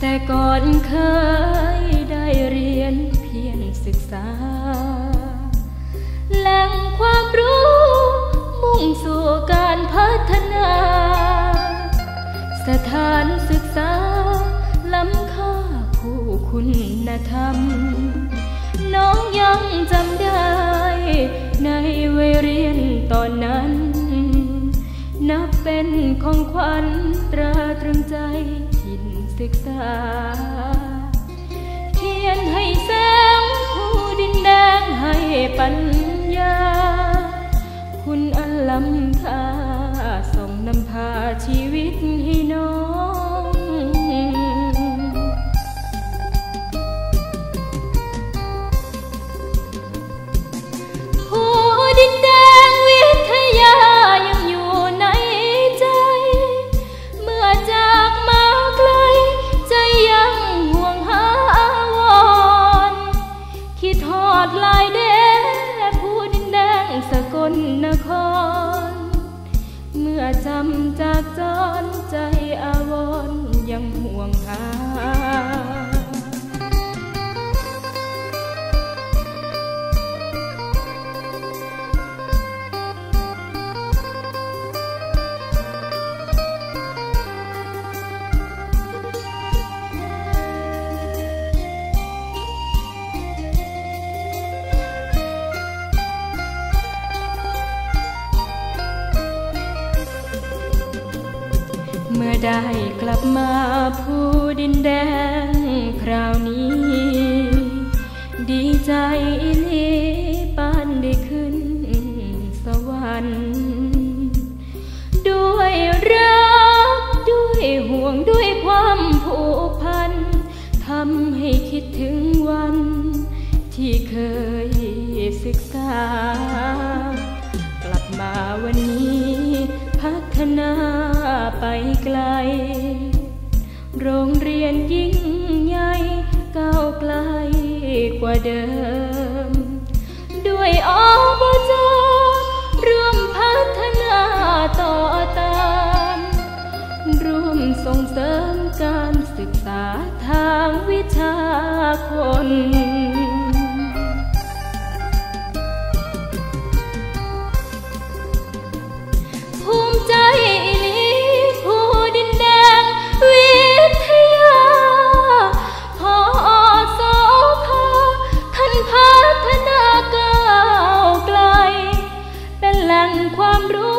แต่ก่อนเคยได้เรียนเพียงศึกษา แหล่งความรู้ มุ่งสู่การพัฒนา สถานศึกษา ล้ำค่าผู้คุณธรรม น้องยังจำได้ ในวัยเรียนตอนนั้น นับเป็นของขวัญตราตรึงใจ ศึกษาเขียนให้แสงผู้ดินแดงให้ปัญญา คุณอันล้ำค่าส่งนำพาชีวิต จากจรใจ อได้กลับมาผู้ดินแดงคราวนี้ ดีใจอีลีปานได้ขึ้นสวรรค์ด้วยรักด้วยห่วงด้วยความผูกพันทำให้คิดถึงวันที่เคยศึกษา ไปไกล โรงเรียนยิ่งใหญ่ก้าวไกลกว่าเดิม ด้วยอบจร่วมพัฒนาต่อตามร่วมส่งเสริมการศึกษาทางวิชาคน hombros.